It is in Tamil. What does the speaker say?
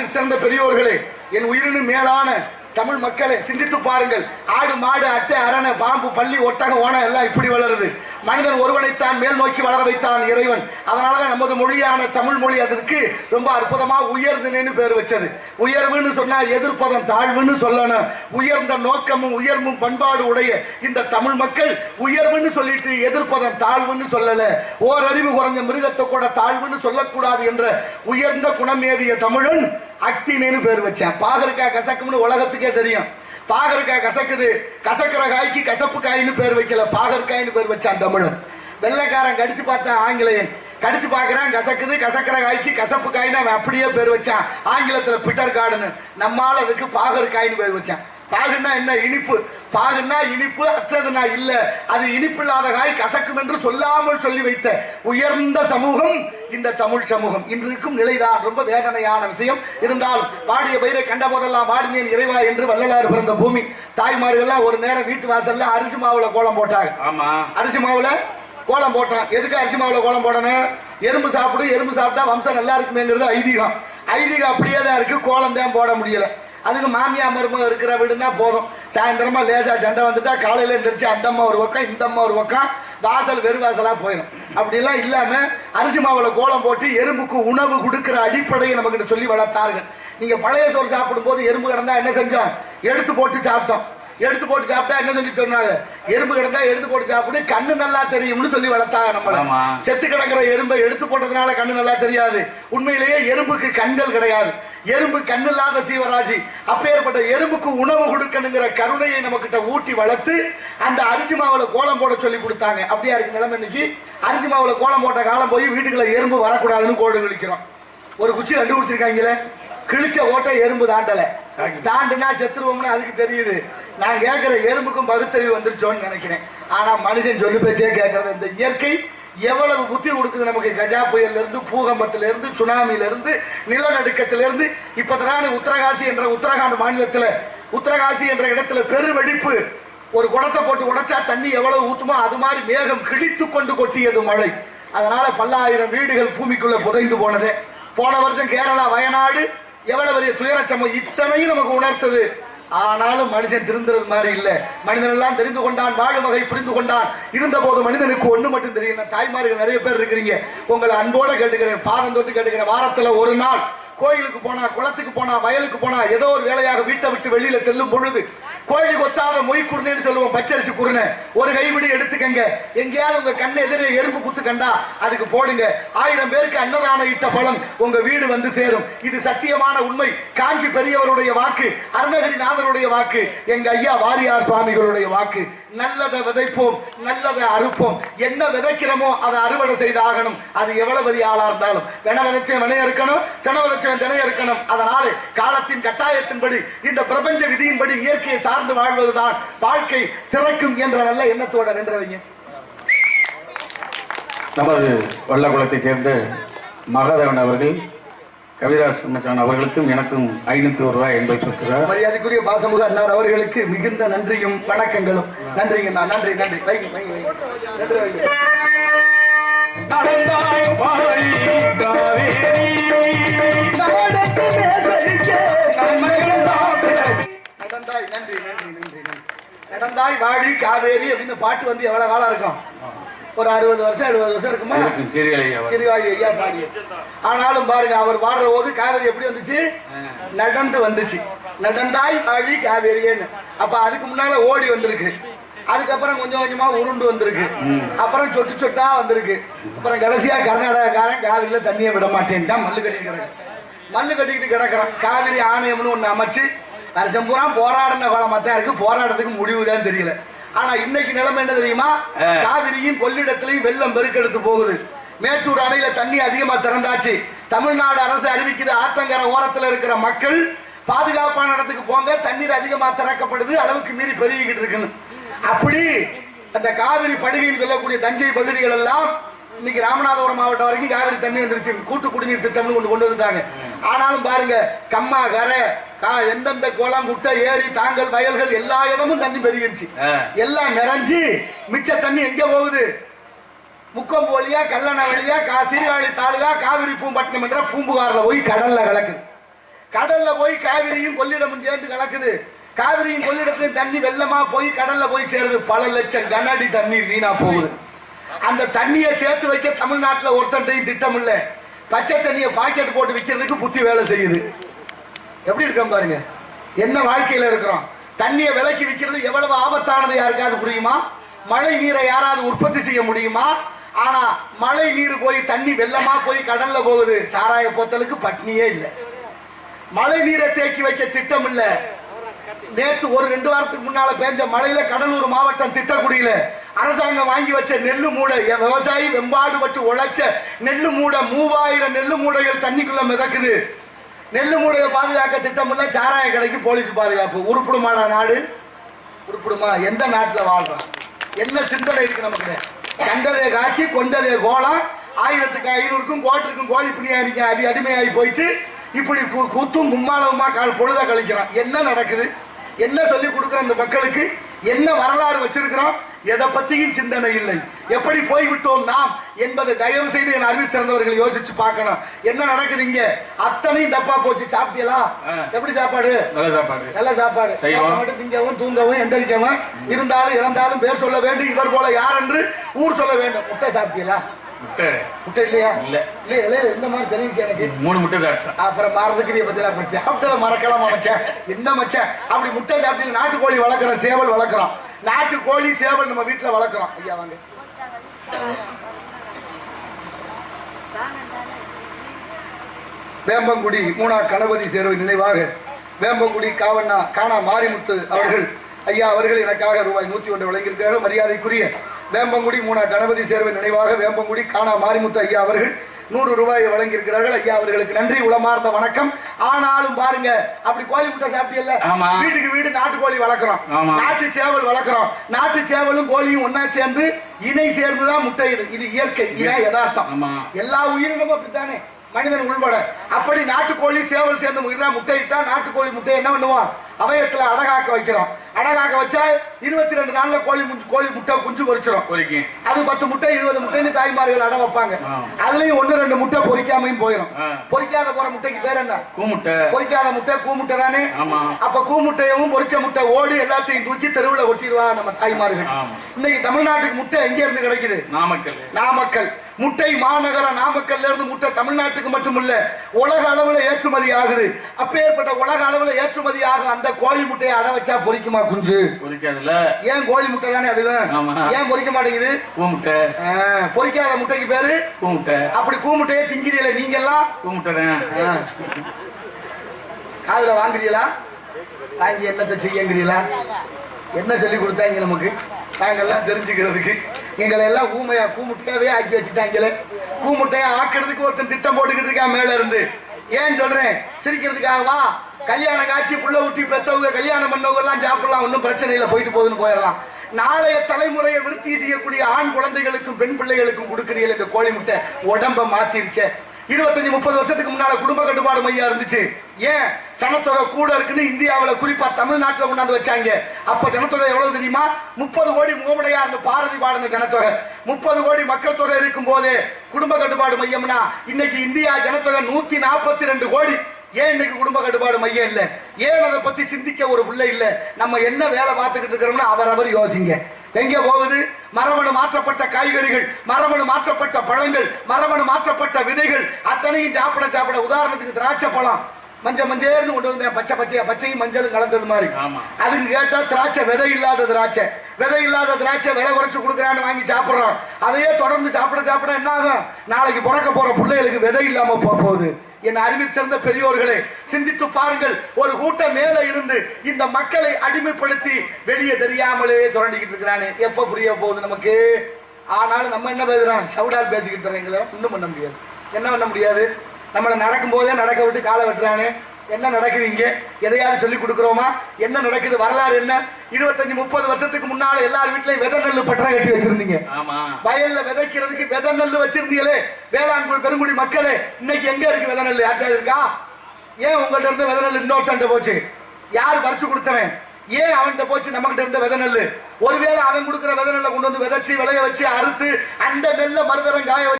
அறிவில் சிறந்த பெரியோர்களே என் உயிரினும் மேலான தமிழ் மக்களை சிந்தித்து பாருங்கள். ஆடு மாடு அட்டை அரணை பாம்பு பள்ளி ஒட்டக ஓனம் எல்லாம் இப்படி வளருது. மனிதன் ஒருவனைத்தான் மேல் நோக்கி வளர வைத்தான் இறைவன். அதனாலதான் நமது மொழியான தமிழ் மொழி அதற்கு ரொம்ப அற்புதமாக உயர்ந்தனேன்னு பேர் வச்சது. உயர்வுன்னு சொன்னால் எதிர்ப்பதம் தாழ்வுன்னு சொல்லணும். உயர்ந்த நோக்கமும் உயர்வும் பண்பாடு உடைய இந்த தமிழ் மக்கள் உயர்வுன்னு சொல்லிட்டு எதிர்ப்பதம் தாழ்வுன்னு சொல்லலை. ஓரறிவு குறைஞ்ச மிருகத்தை கூட தாழ்வுன்னு சொல்லக்கூடாது என்ற உயர்ந்த குணமேறிய தமிழன் அக்தினேன்னு பேர் வச்சேன். பாகற்காய் கசக்கம்னு உலகத்துக்கே தெரியும். பாகற்காய் கசக்குது. கசக்கிற காய்க்கு கசப்பு காயின்னு பேர் வைக்கல. பாகற்காயின்னு பேர் வச்சான் தமிழன். வெள்ளைக்காரன் கடிச்சு பார்த்தான் ஆங்கிலேயன். கடிச்சு பார்க்குறான் கசக்குது. கசக்கிற காய்க்கு கசப்பு காயின்னு அவன் அப்படியே பேர் வச்சான். ஆங்கிலத்துல பிட்டர் காடுன்னு நம்மால் அதுக்கு பாகற்காயின்னு பேர் வச்சான். பாகுன்னா என்ன? இனிப்பு. பாகுன்னா இனிப்பு அற்றதுனா இல்ல. அது இனிப்பு இல்லாத காய் கசக்கும் என்று சொல்லாமல் சொல்லி வைத்த உயர்ந்த சமூகம் இந்த தமிழ் சமூகம். இன்றைக்கும் நிலைதான். ரொம்ப வேதனையான விஷயம். இருந்தாலும் வாடிய பயிரை கண்ட போதெல்லாம் வாடினேன் இறைவா என்று வள்ளலார் பிறந்த பூமி. தாய்மார்கள்லாம் ஒரு நேரம் வீட்டு வாசல்ல அரிசி மாவுல கோலம் போட்டாங்க. ஆமா. அரிசி மாவுல கோலம் போட்டான். எதுக்கு அரிசி மாவுல கோலம் போடணும்? எறும்பு சாப்பிடு எறும்பு சாப்பிட்டா வம்சம் நல்லா இருக்குமேங்கிறது ஐதீகம். ஐதீகம் அப்படியே தான் இருக்கு. கோலம் தான் போட முடியல. அதுக்கு மாமியா மருமக இருக்கிற வீடுனா போதும். சாயந்தரமா லேசா சண்டை வந்துட்டா காலையில எந்திரிச்சு அந்த அம்மா ஒரு பக்கம் இந்த அம்மா ஒரு பக்கம் வாசல் வெறு வாசலா போயிடும் அப்படியெல்லாம் இல்லாம அரிசி மாவுல கோலம் போட்டு எறும்புக்கு உணவு கொடுக்கிற அடிப்படையை நமக்கு சொல்லி வளர்த்தார்கள். நீங்க பழைய சோறு சாப்பிடும் போது எறும்பு கிடந்தா என்ன செஞ்சோம் எடுத்து போட்டு சாப்பிட்டோம். எடுத்து போட்டு சாப்பிட்டா என்ன சொல்லி சொன்னாங்க எறும்பு கிடந்தா எடுத்து போட்டு சாப்பிடு கண்ணு நல்லா தெரியும்னு சொல்லி வளர்த்தாங்க நம்மள. செத்து கிடக்கிற எறும்பை எடுத்து போட்டதுனால கண்ணு நல்லா தெரியாது. உண்மையிலேயே எறும்புக்கு கண்கள் கிடையாது. எறும்பு கண்ணில்லாத சீவராசி அப்பேற்பட்ட எறும்புக்கு உணவு கொடுக்கணுங்கிற கருணையை நம்ம கிட்ட ஊட்டி வளர்த்து அந்த அரிசி மாவுல கோலம் போட சொல்லி கொடுத்தாங்க. அப்படியா இருக்கு நிலைமை இன்னைக்கு? அரிசி மாவுல கோலம் போட்ட காலம் போய் வீட்டுக்குள்ள எறும்பு வரக்கூடாதுன்னு கோடு கிழிக்கிறோம். ஒரு குச்சி கண்டுபிடிச்சிருக்காங்களே கிழிச்ச ஓட்டை எறும்பு தாண்டல. தாண்டுனா செத்துருவோம்னு அதுக்கு தெரியுது. நான் கேட்கிற எறும்புக்கும் பகுத்தறிவு வந்துருச்சோன்னு நினைக்கிறேன். ஆனா மனுஷன் சொல்லு பேச்சே கேட்கறது இந்த இயற்கை. எவ்வளவு புத்தி கொடுக்குது நமக்கு? கஜா புயல்ல இருந்து பூகம்பத்தில இருந்து சுனாமில இருந்து நிலநடுக்கத்தில இருந்து இப்பதான உத்தரகாசி என்ற உத்தரகாண்ட் மாநிலத்துல உத்தரகாசி என்ற இடத்துல பெரு வெடிப்பு ஒரு குடத்தை போட்டு உடைச்சா தண்ணி எவ்வளவு ஊத்துமோ அது மாதிரி மேகம் கிழித்து கொண்டு கொட்டியது மழை. அதனால பல்லாயிரம் வீடுகள் பூமிக்குள்ள புதைந்து போனது. போன வருஷம் கேரளா வயநாடு எவ்வளவு பெரிய துயரச்சம்பவம் இத்தனையும் நமக்கு உணர்த்தது. ஆனாலும் மனுஷன் திருந்துறது மாதிரி இல்ல. மனிதன் எல்லாம் தெரிந்து கொண்டான் வாழும் வகை புரிந்து கொண்டான். இருந்த போது மனிதனுக்கு ஒண்ணு மட்டும் தெரியும். தாய்மார்கள் நிறைய பேர் இருக்கிறீங்க. உங்களை அன்போட கேட்டுக்கிறேன் பாதம் தொட்டு கேட்டுக்கிறேன். வாரத்துல ஒரு நாள் கோயிலுக்கு போனா குளத்துக்கு போனா வயலுக்கு போனா ஏதோ ஒரு வேலையாக வீட்டை விட்டு வெளியில செல்லும் பொழுது கோழி கொத்தாம மொய் குருணைன்னு சொல்லுவோம் பச்சரிசி குருணை. ஒரு கைவிடி எடுத்துக்கங்க. எங்கேயாவது உங்க கண்ணு எதிரே எறும்பு குத்து கண்டா அதுக்கு போடுங்க. ஆயிரம் பேருக்கு அன்னதானம் இட்ட பலன் உங்க வீடு வந்து சேரும். இது சத்தியமான உண்மை. காஞ்சி பெரியவருடைய வாக்கு அருணகிரிநாதருடைய வாக்கு எங்க ஐயா வாரியார் சுவாமிகளுடைய வாக்கு. நல்லதை விதைப்போம் நல்லதை அறுப்போம். என்ன விதைக்கிறோமோ அதை அறுவடை செய்து ஆகணும் அது எவ்வளவு பெரிய ஆளா இருந்தாலும். தின விதைச்சவன் வினைய இருக்கணும் தின விதைச்சவன் தினைய இருக்கணும். அதனால காலத்தின் கட்டாயத்தின்படி இந்த பிரபஞ்ச விதியின்படி இயற்கையை சார்ந்து வாழ்வதுதான் வாழ்க்கை சிறக்கும் என்ற நல்ல எண்ணத்தோட நின்றவங்க. நமது வல்லகுளத்தைச் சேர்ந்த மகாதேவன் அவர்கள் கவிராஜ் மச்சான் அவர்களுக்கும் எனக்கும் ஐநூத்தி ஒரு ரூபாய் என்பதை மரியாதைக்குரிய பாசமுக அண்ணார் அவர்களுக்கு மிகுந்த நன்றியும் வணக்கங்களும். நன்றிங்க அண்ணா. நன்றி நன்றி. வைங்க வைங்க வைங்க. நன்றி வைங்க. காவேரி அப்படின்னு பாட்டு வந்து எவ்வளவு காலம் இருக்கும்? ஒரு அறுபது வருஷம் எழுபது வருஷம் இருக்குமா? சிறுவாழி ஐயா பாடிய. ஆனாலும் பாருங்க அவர் பாடுற போது காவேரி எப்படி வந்துச்சு? நடந்து வந்துச்சு. நடந்தாய் வாழி காவேரியன்னு. அப்ப அதுக்கு முன்னால ஓடி வந்திருக்கு. அதுக்கப்புறம் கொஞ்சம் கொஞ்சமா உருண்டு வந்திருக்கு. அப்புறம் சொட்டு சொட்டா வந்திருக்கு. அப்புறம் கடைசியா கர்நாடகாக்காரன் காவிரியில தண்ணியை விட மாட்டேன்ட்டான் மல்லு கட்டிட்டு கிடக்கு மல்லு கட்டிக்கிட்டு கிடக்குறான். காவிரி ஆணையம்னு ஒண்ணு அமைச்சு வருஷம் பூரா போராடின காலமா தான் இருக்கு. போராட்டத்துக்கு முடிவு தான் தெரியல. ஆனா இன்னைக்கு நிலைமை என்ன தெரியுமா. காவிரியும் கொள்ளிடத்திலையும் வெள்ளம் பெருக்கெடுத்து போகுது. மேட்டூர் அணையில தண்ணி அதிகமா திறந்தாச்சு. தமிழ்நாடு அரசு அறிவிக்குது ஆத்தங்கரை ஓரத்துல இருக்கிற மக்கள் பாதுகாப்பான இடத்துக்கு போங்க தண்ணீர் அதிகமா திறக்கப்படுது அளவுக்கு மீறி பெருகிக்கிட்டு இருக்குன்னு. அப்படி அந்த காவிரி படுகையில் சொல்லக்கூடிய தஞ்சை பகுதிகள் எல்லாம் இன்னைக்கு ராமநாதபுரம் மாவட்டம் வரைக்கும் காவிரி தண்ணி வந்துருச்சு. கூட்டு குடிநீர் திட்டம்னு ஒன்று கொண்டு வந்துட்டாங்க. ஆனாலும் பாருங்க கம்மா கரை கா- எந்தெந்த குளம் குட்டை ஏரி தாங்கல் வயல்கள் எல்லா இடமும் தண்ணி பெருகிருச்சு. எல்லாம் நிறைஞ்சு மிச்ச தண்ணி எங்க போகுது? முக்கொம்பு வழியா கல்லணை வழியா கா சீர்காழி தாலுகா காவிரி பூம்பட்டினம் என்ற பூம்புகார்ல போய் கடல்ல கலக்குது. கடல்ல போய் காவிரியும் கொள்ளிடமும் சேர்ந்து கலக்குது. காவிரியும் கொள்ளிடத்தையும் தண்ணி வெள்ளமா போய் கடல்ல போய் சேருது. பல லட்சம் கனஅடி தண்ணீர் வீணா போகுது. அந்த தண்ணியை சேர்த்து வைக்க தமிழ்நாட்டுல ஒருத்தன்டையும் திட்டம் இல்ல பச்சை தண்ணியை பாக்கெட் போட்டு விற்கிறதுக்கு புத்தி வேலை செய்யுது. எப்படி இருக்கோம் பாருங்க? என்ன வாழ்க்கையில இருக்கிறோம்? தண்ணியை விலைக்கு விற்கிறது எவ்வளவு ஆபத்தானது யாருக்காவது புரியுமா? மழை நீரை யாராவது உற்பத்தி செய்ய முடியுமா? ஆனா மழை நீர் போய் தண்ணி வெள்ளமா போய் கடல்ல போகுது. சாராய போத்தலுக்கு பட்னியே இல்லை. மழை நீரை தேக்கி வைக்க திட்டம் இல்ல. நேத்து ஒரு ரெண்டு வாரத்துக்கு முன்னால பேஞ்ச மழையில கடலூர் மாவட்டம் திட்டக்குடியில அரசாங்கம் வாங்கி வச்ச நெல்லு மூடை என் விவசாயி வெம்பாடுபட்டு உழைச்ச நெல்லு மூடை மூவாயிரம் நெல்லு மூடைகள் தண்ணிக்குள்ள மிதக்குது. நெல்லு மூடையை பாதுகாக்க திட்டம் இல்ல சாராய கடைக்கு போலீஸ் பாதுகாப்பு. உருப்பிடுமான நாடு? உருப்பிடுமா? எந்த நாட்டுல வாழ்றோம்? என்ன சிந்தனை இருக்கு நமக்கு கண்டதே காட்சி கொண்டதே கோலம் ஆயிரத்துக்கு ஐநூறுக்கும் கோட்டிற்கும் கோழி பிணியாரிக்கும் அடி அடிமையாகி போயிட்டு இப்படி கு- குத்தும் கும்மாளவுமா கால் பொழுத கழிக்கிறான். என்ன நடக்குது? என்ன சொல்லி கொடுக்குற அந்த மக்களுக்கு? என்ன வரலாறு வச்சிருக்கிறோம் எதை பத்தியும் சிந்தனை இல்லை. எப்படி போய்விட்டோம் நாம் என்பதை தயவு செய்து என் அறிவில் சிறந்தவர்கள் யோசிச்சு பார்க்கணும். என்ன நடக்குது இங்க? அத்தனையும் தப்பா போச்சு. சாப்பிட்டீங்களா. எப்படி சாப்பாடு? நல்ல சாப்பாடு. நல்ல சாப்பாடு. மட்டும் திங்கவும் தூங்கவும் எந்திரிக்கவும் இருந்தாலும் இறந்தாலும் பேர் சொல்ல வேண்டும். இவர் போல யார் என்று ஊர் சொல்ல வேண்டும். முட்டை சாப்பிட்டீங்களா முட்டை. இல்லையா? இல்ல. இல்லையா? இல்லையா? இந்த மாதிரி தெரிஞ்சு எனக்கு? மூணு முட்டை சாப்பிட்டேன். அப்புறம் மறந்துக்கு நீ பத்தி அப்படி சாப்பிட்டதை மறக்கலாம் மச்சான்? என்ன மச்சான்? அப்படி முட்டை சாப்பிட்டு நாட்டுக்கோழி வளர்க்குறோம் சேவல் வளர்க்குறோம் நாட்டு கோழி சேவல் நம்ம வீட்டுல வளர்க்குறோம். ஐயா வாங்க. வேம்பங்குடி மூணா கணபதி சேர்வை நினைவாக. வேம்பங்குடி காவண்ணா காணா மாரிமுத்து அவர்கள். ஐயா அவர்கள் எனக்காக ரூபாய் நூத்தி ஒன்று வழங்கியிருக்கிறார்கள். மரியாதைக்குரிய வேம்பங்குடி மூணா கணபதி சேர்வை நினைவாக வேம்பங்குடி காணா மாரிமுத்து ஐயா அவர்கள் நூறு ரூபாயை வழங்கியிருக்கிறார்கள். ஐயா அவர்களுக்கு நன்றி. உளமார்ந்த வணக்கம். ஆனாலும் பாருங்க அப்படி கோழி முட்டை சாப்பிட்டீங்கல்ல. வீட்டுக்கு வீடு நாட்டுக்கோழி வளர்க்குறோம். நாட்டு சேவல் வளர்க்குறோம். நாட்டு சேவலும் கோழியும் ஒண்ணா சேர்ந்து இணை சேர்ந்துதான் முட்டையிடும். இது இயற்கை இதான் யதார்த்தம். எல்லா உயிரினமும் அப்படித்தானே? மனிதன் உள்பட. அப்படி நாட்டுக்கோழி சேவல் சேர்ந்து முட்டை முட்டையிட்டா நாட்டுக்கோழி முட்டை என்ன பண்ணுவோம்? அவயத்துல அடகாக்க வைக்கிறோம். அடகாக்க வச்சா இருபத்தி ரெண்டு நாள்ல கோழி முஞ்சு கோழி முட்டை குஞ்சு பொறிக்கும் அது பத்து முட்டை இருபது முட்டைன்னு தாய்மார்கள் அடை வைப்பாங்க. அதுலயும் ஒண்ணு ரெண்டு முட்டை பொரிக்காமையும் போயிடும் ஆ. பொரிக்காத போற முட்டைக்கு பேர் என்ன? கூமுட்டை. பொரிக்காத முட்டை கூ முட்டை தானே அப்ப கூ முட்டையும் பொரிச்ச முட்டை ஓடி எல்லாத்தையும் தூக்கி தெருவுல ஒட்டிடுவா நம்ம தாய்மார்கள். இன்னைக்கு தமிழ்நாட்டுக்கு முட்டை எங்க இருந்து கிடைக்குது? நாமக்கல். நாமக்கல். முட்டை மாநகர நாமக்கல்ல இருந்து முட்டை தமிழ்நாட்டுக்கு மட்டுமில்ல உலக அளவுல ஏற்றுமதி ஆகுது. அப்பேற்பட்ட உலக அளவுல ஏற்றுமதி ஆகும் அந்த கோழி முட்டையை அடை வச்சா பொரிக்குமா குஞ்சு? பொறிக்காதுல ஏன் கோழி முட்டை தானே ஆமா. ஏன் பொரிக்க மாட்டேங்குது? கூமுட்டை ஆ, பொரிக்காத முட்டைக்கு பேரு? கூமுட்டை அப்படி கூமுட்டையே திங்கிறீல நீங்க எல்லாம் கூமுட்டை. காதுல வாங்குறீங்களா வாங்கி என்னத்தை செய்யங்கிறீங்களா என்ன சொல்லி கொடுத்தாங்க நமக்கு? நாங்கெல்லாம் தெரிஞ்சுக்கிறதுக்கு. எங்களை எல்லாம் ஊமையா கூமுட்டையாவே ஆக்கி வச்சுட்டாங்களே. கூமுட்டையா ஆக்குறதுக்கு ஒருத்தன் திட்டம் போட்டுக்கிட்டு இருக்கான் மேல இருந்து. ஏன் சொல்றேன்? சிரிக்கிறதுக்காகவா கல்யாண காட்சி புள்ள ஊட்டி பெத்தவங்க கல்யாணம் பண்ணவங்க எல்லாம் சாப்பிடலாம். ஒன்றும் பிரச்சனை இல்லை. போயிட்டு போகுதுன்னு போயிடலாம். நாளைய தலைமுறையை விருத்தி செய்யக்கூடிய ஆண் குழந்தைகளுக்கும் பெண் பிள்ளைகளுக்கும் கொடுக்குறீங்க இந்த கோழி முட்டை. உடம்ப மாத்திருச்சே. இருபத்தஞ்சு முப்பது வருஷத்துக்கு முன்னால குடும்ப கட்டுப்பாடு மையம் இருந்துச்சு. ஏன்? ஜனத்தொகை கூட இருக்குன்னு இந்தியாவில் குறிப்பா தமிழ்நாட்டில் கொண்டாந்து வச்சாங்க. அப்ப ஜனத்தொகை எவ்வளவு தெரியுமா? முப்பது கோடி மூவடையார்னு பாரதி பாடின ஜனத்தொகை. முப்பது கோடி மக்கள் தொகை இருக்கும் போது குடும்ப கட்டுப்பாடு மையம்னா இன்னைக்கு இந்தியா ஜனத்தொகை நூத்தி நாற்பத்தி ரெண்டு கோடி. ஏன் இன்னைக்கு குடும்ப கட்டுப்பாடு மையம் இல்லை? ஏன் அதை பத்தி சிந்திக்க ஒரு பிள்ளை இல்லை? நம்ம என்ன வேலை பார்த்துக்கிட்டு இருக்கிறோம்னா அவரவர் யோசிங்க. எங்க போகுது? மரபணு மாற்றப்பட்ட காய்கறிகள் மரபணு மாற்றப்பட்ட பழங்கள் மரபணு மாற்றப்பட்ட விதைகள் அத்தனையும் சாப்பிட சாப்பிட. உதாரணத்துக்கு திராட்சை பழம். மஞ்சள் மஞ்சள்னு கொண்டு வந்தேன் பச்சை பச்சையா பச்சையும் மஞ்சளும் கலந்தது மாதிரி. அதுக்கு கேட்டா திராட்சை விதை இல்லாத திராட்சை. விதை இல்லாத திராட்சை விலை குறைச்சு கொடுக்குறான்னு வாங்கி சாப்பிடுறோம். அதையே தொடர்ந்து சாப்பிட சாப்பிட என்ன ஆகும் நாளைக்கு பிறக்க போற பிள்ளைகளுக்கு விதை இல்லாம போக போகுது. என் அறிவில் சிறந்த பெரியோர்களே சிந்தித்து பாருங்கள் ஒரு கூட்டம் மேல இருந்து இந்த மக்களை அடிமைப்படுத்தி வெளியே தெரியாமலே சுரண்டிக்கிட்டு இருக்கிறானே. எப்ப புரிய போகுது நமக்கு? ஆனாலும் நம்ம என்ன பேசுறோம்? சவுடால் பேசிக்கிட்டு தரீங்களே ஒன்றும் பண்ண முடியாது. என்ன பண்ண முடியாது? நம்மளை நடக்கும் போதே நடக்க விட்டு காலை வெட்டுறானே. என்ன நடக்குது இங்க? எதையாவது சொல்லி கொடுக்குறோமா? என்ன நடக்குது? வரலாறு என்ன? இருபத்தஞ்சு முப்பது வருஷத்துக்கு முன்னால எல்லார் வீட்லயும் விதை நெல்லு பட்டறை கட்டி வச்சிருந்தீங்க. வயல்ல விதைக்கிறதுக்கு விதை நெல்லு வச்சிருந்தீங்களே? வேளாண் குடி- பெருங்குடி மக்களே இன்னைக்கு எங்க இருக்கு விதை நெல்லு? யார்ட்டாவது இருக்கா? ஏன் உங்கள்ட்ட இருந்து விதை நெல்லு இன்னொருத்தன்ட்ட போச்சு? யார் பறிச்சு கொடுத்தவன்? ஏன் அவன்கிட்ட போச்சு நம்மகிட்ட இருந்த விதை நெல்லு? ஒருவேளை அவன் கொடுக்குற விதை நெல்லை கொண்டு வந்து விதைச்சு விளைய வச்சு அறுத்து அந்த நெல்லை மறுதரம் காய